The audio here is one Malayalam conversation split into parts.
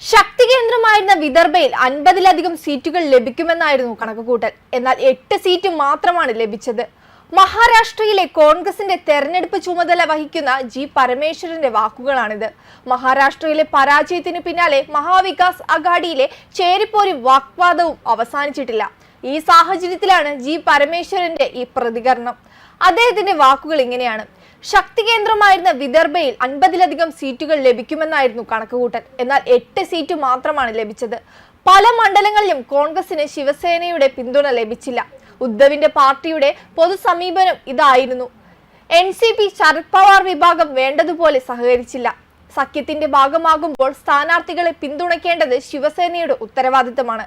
ശക്തി കേന്ദ്രമായിരുന്ന വിദർഭയിൽ അൻപതിലധികം സീറ്റുകൾ ലഭിക്കുമെന്നായിരുന്നു കണക്കുകൂട്ടൽ. എന്നാൽ എട്ട് സീറ്റ് മാത്രമാണ് ലഭിച്ചത്. മഹാരാഷ്ട്രയിലെ കോൺഗ്രസിന്റെ തെരഞ്ഞെടുപ്പ് ചുമതല വഹിക്കുന്ന ജി പരമേശ്വരന്റെ വാക്കുകളാണിത്. മഹാരാഷ്ട്രയിലെ പരാജയത്തിന് പിന്നാലെ മഹാവികാസ് അഘാഡിയിലെ ചേരിപ്പോരും വാഗ്വാദവും അവസാനിച്ചിട്ടില്ല. ഈ സാഹചര്യത്തിലാണ് ജി പരമേശ്വരന്റെ ഈ പ്രതികരണം. അദ്ദേഹത്തിന്റെ വാക്കുകൾ ഇങ്ങനെയാണ്. ശക്തി കേന്ദ്രമായിരുന്ന വിദർഭയിൽ അൻപതിലധികം സീറ്റുകൾ ലഭിക്കുമെന്നായിരുന്നു കണക്കുകൂട്ടൽ. എന്നാൽ എട്ട് സീറ്റ് മാത്രമാണ് ലഭിച്ചത്. പല മണ്ഡലങ്ങളിലും കോൺഗ്രസിന് ശിവസേനയുടെ പിന്തുണ ലഭിച്ചില്ല. ഉദ്ധവിന്റെ പാർട്ടിയുടെ പൊതു സമീപനം ഇതായിരുന്നു. N C P Sharad Pawar വിഭാഗം വേണ്ടതുപോലെ സഹകരിച്ചില്ല. സഖ്യത്തിന്റെ ഭാഗമാകുമ്പോൾ സ്ഥാനാർത്ഥികളെ പിന്തുണയ്ക്കേണ്ടത് ശിവസേനയുടെ ഉത്തരവാദിത്തമാണ്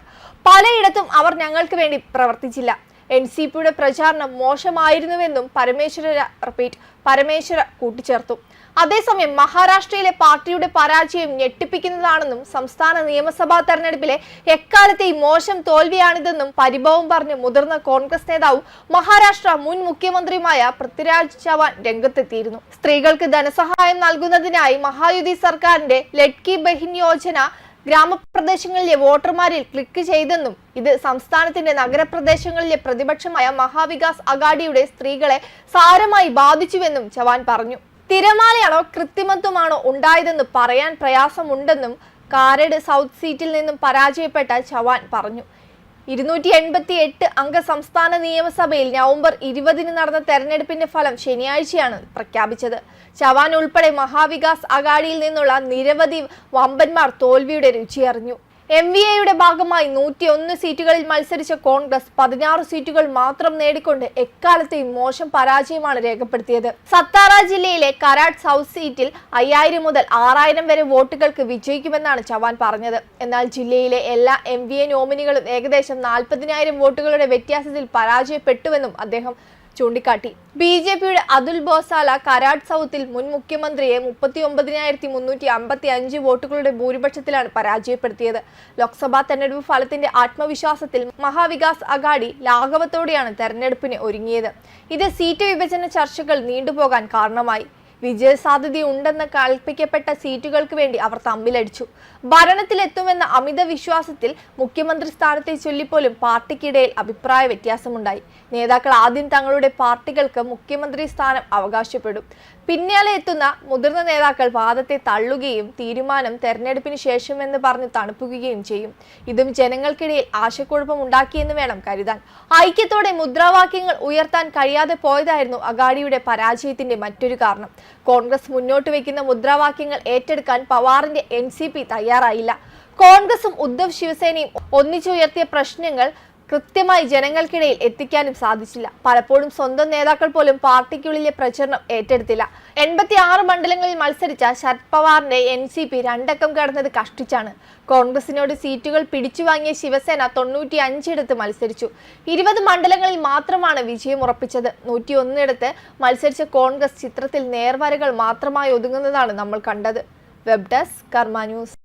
പലയിടത്തും അവർ ഞങ്ങൾക്ക് വേണ്ടി പ്രവർത്തിച്ചില്ല. എൻ സി പിയുടെ പ്രചാരണം മോശമായിരുന്നുവെന്നും പരമേശ്വര റിപ്പീറ്റ് പരമേശ്വര കൂട്ടിച്ചേർത്തു. അതേസമയം മഹാരാഷ്ട്രയിലെ പാർട്ടിയുടെ പരാജയം ഞെട്ടിപ്പിക്കുന്നതാണെന്നും സംസ്ഥാന നിയമസഭാ തെരഞ്ഞെടുപ്പിലെ എക്കാലത്തെയും മോശം തോൽവിയാണിതെന്നും പരിഭവം പറഞ്ഞ് മുതിർന്ന കോൺഗ്രസ് നേതാവും മഹാരാഷ്ട്ര മുൻ മുഖ്യമന്ത്രിയുമായ പൃഥ്വിരാജ് ചവാൻ രംഗത്തെത്തിയിരുന്നു. സ്ത്രീകൾക്ക് ധനസഹായം നൽകുന്നതിനായി മഹായുതി സർക്കാരിന്റെ ലഡ്കി ബഹിൻ യോജന ഗ്രാമപ്രദേശങ്ങളിലെ വോട്ടർമാരിൽ ക്ലിക്ക് ചെയ്തെന്നും ഇത് സംസ്ഥാനത്തിന്റെ നഗരപ്രദേശങ്ങളിലെ പ്രതിപക്ഷമായ മഹാവികാസ് അഗാഡിയുടെ സ്ത്രീകളെ സാരമായി ബാധിച്ചുവെന്നും ചവാൻ പറഞ്ഞു. തിരമാലയാണോ കൃത്രിമത്വമാണോ ഉണ്ടായതെന്ന് പറയാൻ പ്രയാസമുണ്ടെന്നും കാരട് സൗത്ത് സീറ്റിൽ നിന്നും പരാജയപ്പെട്ട ചവാൻ പറഞ്ഞു. ഇരുന്നൂറ്റി എൺപത്തി എട്ട് അംഗ സംസ്ഥാന നിയമസഭയിൽ നവംബർ ഇരുപതിന് നടന്ന തെരഞ്ഞെടുപ്പിന്റെ ഫലം ശനിയാഴ്ചയാണ് പ്രഖ്യാപിച്ചത്. ചവാൻ ഉൾപ്പെടെ മഹാവികാസ് അഗാഡിയിൽ നിന്നുള്ള നിരവധി വമ്പന്മാർ തോൽവിയുടെ രുചിയറിഞ്ഞു. എം വി എയുടെ ഭാഗമായി നൂറ്റി ഒന്ന് സീറ്റുകളിൽ മത്സരിച്ച കോൺഗ്രസ് പതിനാറ് സീറ്റുകൾ മാത്രം നേടിക്കൊണ്ട് എക്കാലത്തെയും മോശം പരാജയമാണ് രേഖപ്പെടുത്തിയത്. സത്താറ ജില്ലയിലെ കരാട്ട് സൗത്ത് സീറ്റിൽ അയ്യായിരം മുതൽ ആറായിരം വരെ വോട്ടുകൾക്ക് വിജയിക്കുമെന്നാണ് ചവാൻ പറഞ്ഞത്. എന്നാൽ ജില്ലയിലെ എല്ലാ എം വി എ നോമിനികളും ഏകദേശം നാൽപ്പതിനായിരം വോട്ടുകളുടെ വ്യത്യാസത്തിൽ പരാജയപ്പെട്ടുവെന്നും അദ്ദേഹം ചൂണ്ടിക്കാട്ടി. ബി ജെ പിയുടെ അതുൽ ബോസാല കരാട് സൗത്തിൽ മുൻ മുഖ്യമന്ത്രിയെ മുപ്പത്തി ഒമ്പതിനായിരത്തി മുന്നൂറ്റി അമ്പത്തി അഞ്ച് വോട്ടുകളുടെ ഭൂരിപക്ഷത്തിലാണ് പരാജയപ്പെടുത്തിയത്. ലോക്സഭാ തെരഞ്ഞെടുപ്പ് ഫലത്തിന്റെ ആത്മവിശ്വാസത്തിൽ മഹാവികാസ് അഗാഡി ലാഘവത്തോടെയാണ് തെരഞ്ഞെടുപ്പിന് ഒരുങ്ങിയത്. ഇത് സീറ്റ് വിഭജന ചർച്ചകൾ നീണ്ടുപോകാൻ കാരണമായി. വിജയസാധ്യതയുണ്ടെന്ന് കൽപ്പിക്കപ്പെട്ട സീറ്റുകൾക്ക് വേണ്ടി അവർ തമ്മിലടിച്ചു. ഭരണത്തിലെത്തുമെന്ന അമിത വിശ്വാസത്തിൽ മുഖ്യമന്ത്രി സ്ഥാനത്തെ ചൊല്ലിപ്പോലും പാർട്ടിക്കിടയിൽ അഭിപ്രായ വ്യത്യാസമുണ്ടായി. നേതാക്കൾ ആദ്യം തങ്ങളുടെ പാർട്ടികൾക്ക് മുഖ്യമന്ത്രി സ്ഥാനം അവകാശപ്പെടും. പിന്നാലെ എത്തുന്ന മുതിർന്ന നേതാക്കൾ വാദത്തെ തള്ളുകയും തീരുമാനം തെരഞ്ഞെടുപ്പിന് ശേഷമെന്ന് പറഞ്ഞ് തണുപ്പുകയും ചെയ്യും. ഇതും ജനങ്ങൾക്കിടയിൽ ആശയക്കുഴപ്പം ഉണ്ടാക്കിയെന്ന് വേണം കരുതാൻ. ഐക്യത്തോടെ മുദ്രാവാക്യങ്ങൾ ഉയർത്താൻ കഴിയാതെ പോയതായിരുന്നു അഗാഡിയുടെ പരാജയത്തിന്റെ മറ്റൊരു കാരണം. കോൺഗ്രസ് മുന്നോട്ട് വയ്ക്കുന്ന മുദ്രാവാക്യങ്ങൾ ഏറ്റെടുക്കാൻ പവാറിന്റെ എൻ തയ്യാറായില്ല. കോൺഗ്രസും ഉദ്ധവ് ശിവസേനയും ഒന്നിച്ചുയർത്തിയ പ്രശ്നങ്ങൾ കൃത്യമായി ജനങ്ങൾക്കിടയിൽ എത്തിക്കാനും സാധിച്ചില്ല. പലപ്പോഴും സ്വന്തം നേതാക്കൾ പോലും പാർട്ടിക്കുള്ളിലെ പ്രചരണം ഏറ്റെടുത്തില്ല. എൺപത്തി ആറ് മണ്ഡലങ്ങളിൽ മത്സരിച്ച ശരത് പവാറിന്റെ എൻ സി പി രണ്ടക്കം കടന്നത് കഷ്ടിച്ചാണ്. കോൺഗ്രസിനോട് സീറ്റുകൾ പിടിച്ചു വാങ്ങിയ ശിവസേന തൊണ്ണൂറ്റി അഞ്ചിടത്ത് മത്സരിച്ചു. ഇരുപത് മണ്ഡലങ്ങളിൽ മാത്രമാണ് വിജയം ഉറപ്പിച്ചത്. നൂറ്റി ഒന്നിടത്ത് മത്സരിച്ച കോൺഗ്രസ് ചിത്രത്തിൽ നേർവരകൾ മാത്രമായി ഒതുങ്ങുന്നതാണ് നമ്മൾ കണ്ടത്. Web desk Karma news.